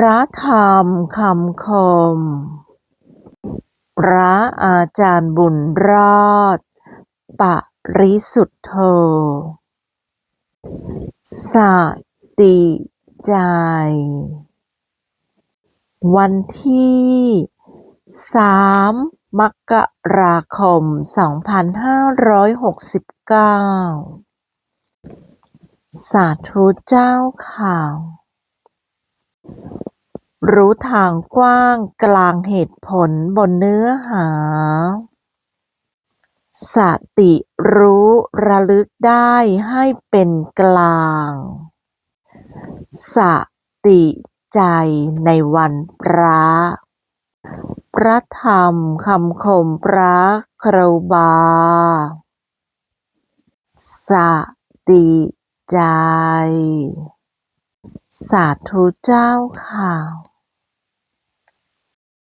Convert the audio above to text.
พระธรรมคำคม พระอาจารย์บุญรอด ปริสุทธโธสติใจ วันที่ 3 มกราคม 2569 สาธุเจ้าค่ะ รู้ทางกว้างกลางเหตุผลบนเนื้อหา สติรู้ระลึกได้ให้เป็นกลาง สติใจในวันพระพระธรรมคำคมพระครูบา สติใจ สาธุเจ้าค่ะ